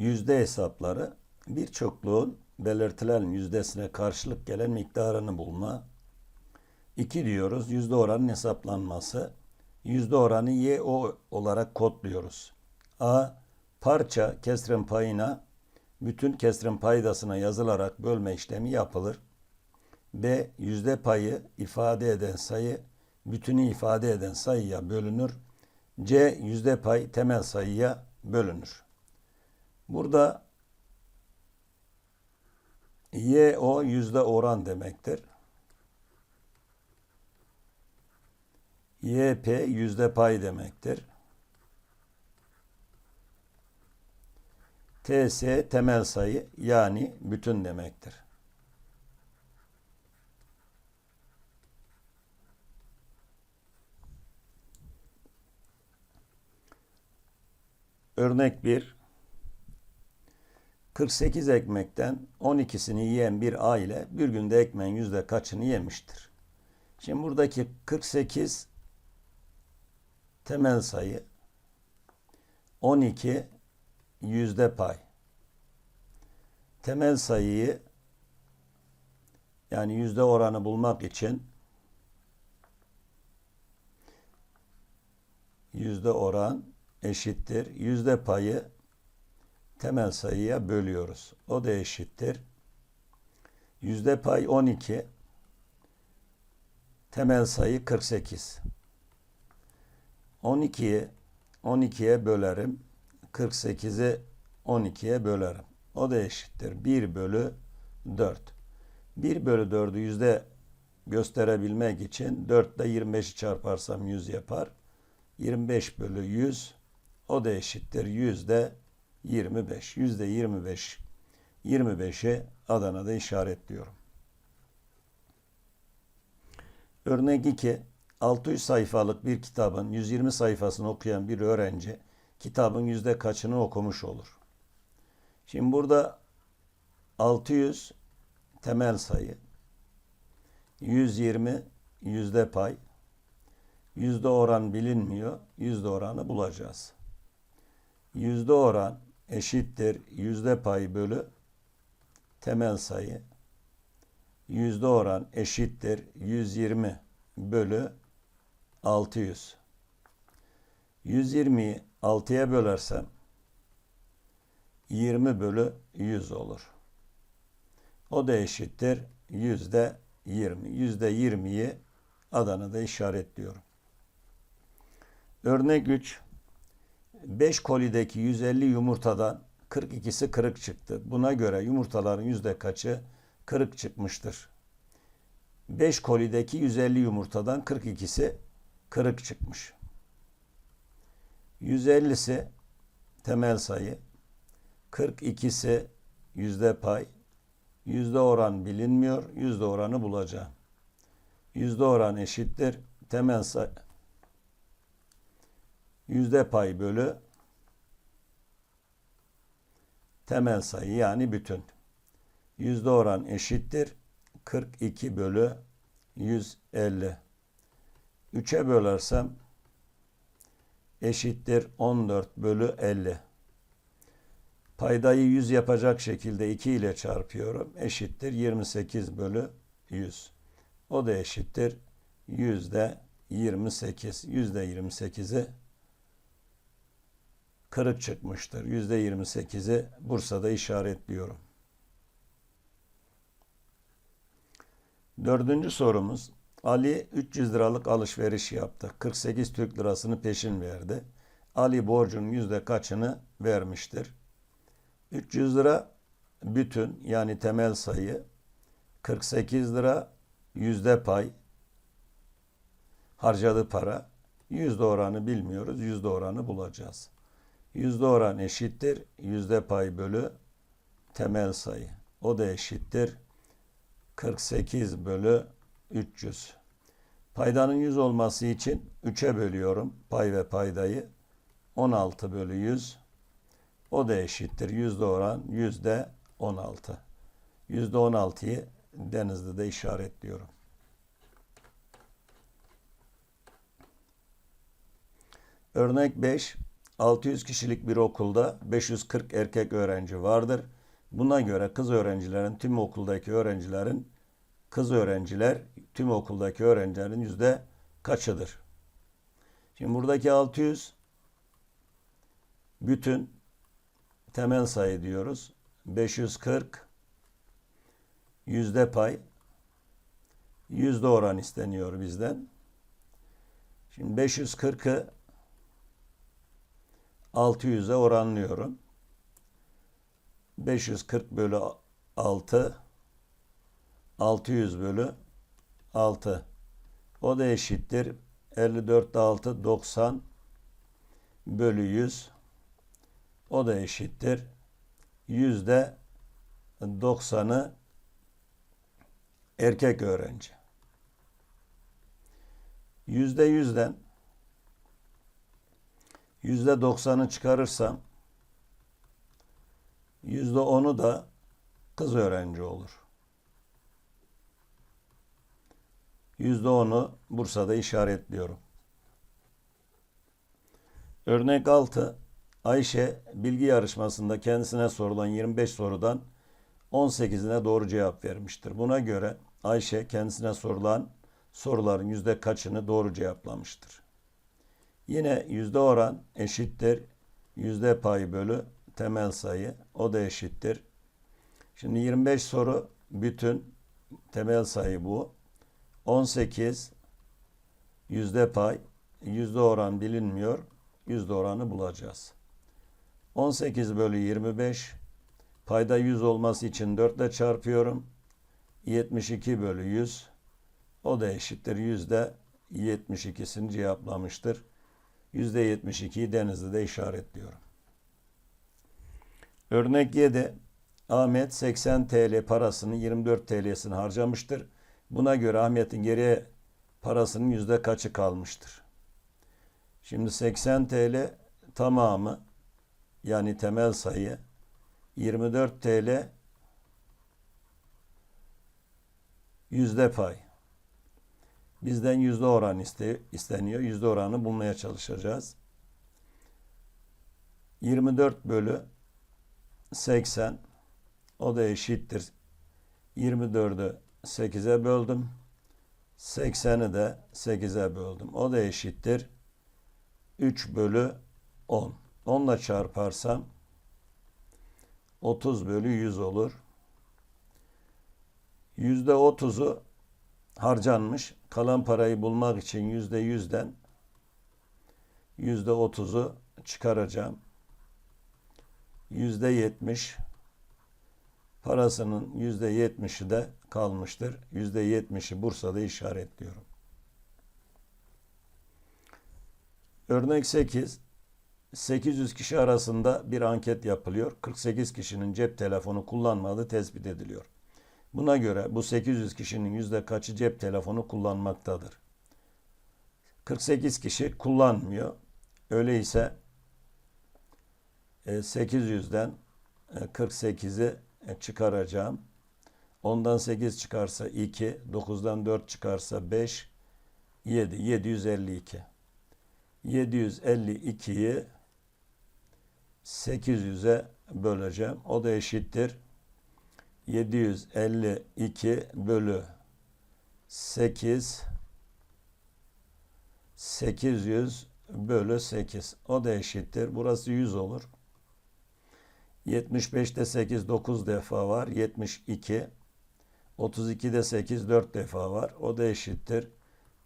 Yüzde hesapları bir çokluğun belirtilen yüzdesine karşılık gelen miktarını bulma. 2 diyoruz. Yüzde oranın hesaplanması. Yüzde oranı y o olarak kodluyoruz. A parça kesrin payına bütün kesrin paydasına yazılarak bölme işlemi yapılır. B yüzde payı ifade eden sayı bütünü ifade eden sayıya bölünür. C yüzde pay temel sayıya bölünür. Burada y o yüzde oran demektir. YP yüzde pay demektir. TS temel sayı yani bütün demektir. Örnek 1 48 ekmekten 12'sini yiyen bir aile bir günde ekmeğin yüzde kaçını yemiştir? Şimdi buradaki 48 temel sayı 12 yüzde pay. Temel sayıyı yani yüzde oranı bulmak için yüzde oran eşittir. Yüzde payı temel sayıya bölüyoruz. O da eşittir. Yüzde pay 12. Temel sayı 48. 12'yi 12'ye bölerim. 48'i 12'ye bölerim. O da eşittir. 1 bölü 4. 1 bölü 4'ü yüzde gösterebilmek için 4 ile 25'i çarparsam 100 yapar. 25 bölü 100 o da eşittir. Yüzde 25. Yüzde 25. 25'i Adana'da işaretliyorum. Örnek 2. 600 sayfalık bir kitabın 120 sayfasını okuyan bir öğrenci kitabın yüzde kaçını okumuş olur? Şimdi burada 600 temel sayı, 120 yüzde pay, yüzde oran bilinmiyor, yüzde oranı bulacağız. Yüzde oran eşittir yüzde pay bölü temel sayı. Yüzde oran eşittir 120 bölü 600. 120'yi 6'ya bölersem 20 bölü 100 olur. O da eşittir yüzde 20. Yüzde 20'yi Adana'da işaretliyorum. Örnek 3. 5 kolideki 150 yumurtadan 42'si kırık çıktı. Buna göre yumurtaların yüzde kaçı kırık çıkmıştır? 5 kolideki 150 yumurtadan 42'si kırık çıkmış. 150'si temel sayı, 42'si yüzde pay, yüzde oran bilinmiyor, yüzde oranı bulacağım. Yüzde oran eşittir temel sayı yüzde pay bölü temel sayı yani bütün. Yüzde oran eşittir 42 bölü 150. 3'e bölersem eşittir 14 bölü 50. Paydayı 100 yapacak şekilde 2 ile çarpıyorum. Eşittir 28 bölü 100. O da eşittir yüzde 28. Yüzde 28'i kırık çıkmıştır. Yüzde 28'i Bursa'da işaretliyorum. Dördüncü sorumuz. Ali 300 liralık alışveriş yaptı. 48 Türk lirasını peşin verdi. Ali borcun yüzde kaçını vermiştir? 300 lira bütün yani temel sayı. 48 lira yüzde pay. Harcadığı para. Yüzde oranı bilmiyoruz. Yüzde oranı bulacağız. Yüzde oran eşittir. Yüzde pay bölü temel sayı. O da eşittir. 48 bölü 300. Paydanın 100 olması için 3'e bölüyorum pay ve paydayı. 16 bölü 100. O da eşittir. Yüzde oran yüzde 16. Yüzde 16'yı Denizli'de işaretliyorum. Örnek 5. 600 kişilik bir okulda 540 erkek öğrenci vardır. Buna göre kız öğrencilerin tüm okuldaki öğrencilerin kız öğrenciler tüm okuldaki öğrencilerin yüzde kaçıdır? Şimdi buradaki 600 bütün temel sayı diyoruz. 540 yüzde pay yüzde oran isteniyor bizden. Şimdi 540'ı 600'e oranlıyorum. 540 bölü 6 600 bölü 6 o da eşittir 54 6 90 bölü 100 o da eşittir yüzde 90'ı erkek öğrenci. Yüzde yüzden yüzde doksanı çıkarırsam yüzde onu da kız öğrenci olur. Yüzde onu Bursa'da işaretliyorum. Örnek 6. Ayşe bilgi yarışmasında kendisine sorulan 25 sorudan 18'ine doğru cevap vermiştir. Buna göre Ayşe kendisine sorulan soruların yüzde kaçını doğru cevaplamıştır. Yine yüzde oran eşittir. Yüzde payı bölü temel sayı. O da eşittir. Şimdi 25 soru bütün temel sayı bu. 18 yüzde pay. Yüzde oran bilinmiyor. Yüzde oranı bulacağız. 18 bölü 25 payda 100 olması için 4 ile çarpıyorum. 72 bölü 100 o da eşittir. Yüzde 72'sini cevaplamıştır. Yüzde 72'yi Denizli'de işaretliyorum. Örnek 7. Ahmet 80 TL parasını 24 TL'sini harcamıştır. Buna göre Ahmet'in geriye parasının yüzde kaçı kalmıştır? Şimdi 80 TL tamamı yani temel sayı 24 TL yüzde pay. Bizden yüzde oran iste, isteniyor. Yüzde oranı bulmaya çalışacağız. 24 bölü 80 o da eşittir. 24'ü 8'e böldüm. 80'i de 8'e böldüm. O da eşittir. 3 bölü 10. 10 ile çarparsam 30 bölü 100 olur. Yüzde 30'u harcanmış. Kalan parayı bulmak için yüzde yüzden yüzde 30'u çıkaracağım. Yüzde 70 parasının yüzde 70'i de kalmıştır. Yüzde 70'i Bursa'da işaretliyorum. Örnek 8. 800 kişi arasında bir anket yapılıyor. 48 kişinin cep telefonu kullanmadığı tespit ediliyor. Buna göre bu 800 kişinin yüzde kaçı cep telefonu kullanmaktadır? 48 kişi kullanmıyor. Öyleyse 800'den 48'i çıkaracağım. Ondan 8 çıkarsa 2, 9'dan 4 çıkarsa 5, 7, 752. 752'yi 800'e böleceğim. O da eşittir 752 bölü 8 800 bölü 8. O da eşittir. Burası 100 olur. 75'te 8 9 defa var. 72. 32'de 8 4 defa var. O da eşittir.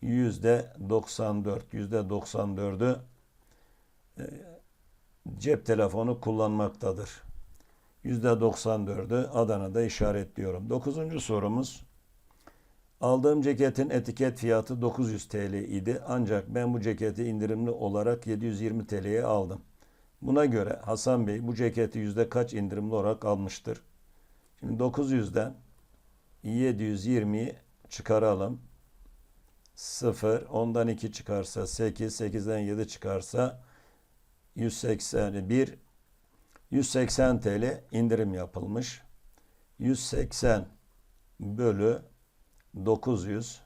Yüzde 94. Yüzde 94'ü e, cep telefonu kullanmaktadır. %94'ü Adana'da işaretliyorum. Dokuzuncu sorumuz. Aldığım ceketin etiket fiyatı 900 TL idi. Ancak ben bu ceketi indirimli olarak 720 TL'ye aldım. Buna göre Hasan Bey bu ceketi yüzde kaç indirimli olarak almıştır? Şimdi 900'den 720'yi çıkaralım. 0, 10'dan 2 çıkarsa 8, 8'den 7 çıkarsa 181 180 TL indirim yapılmış. 180 bölü 900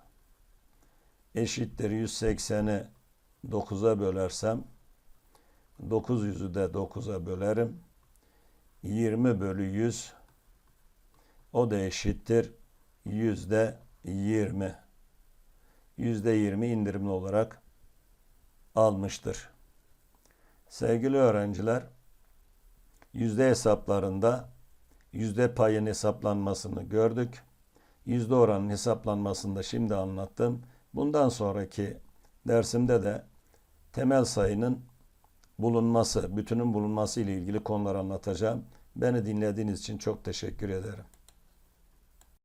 eşittir 180'i 9'a bölersem 900'ü de 9'a bölerim. 20 bölü 100 o da eşittir yüzde 20. Yüzde 20 indirimli olarak almıştır. Sevgili öğrenciler, yüzde hesaplarında yüzde payın hesaplanmasını gördük. Yüzde oranın hesaplanmasını da şimdi anlattım. Bundan sonraki dersimde de temel sayının bulunması, bütünün bulunması ile ilgili konular anlatacağım. Beni dinlediğiniz için çok teşekkür ederim.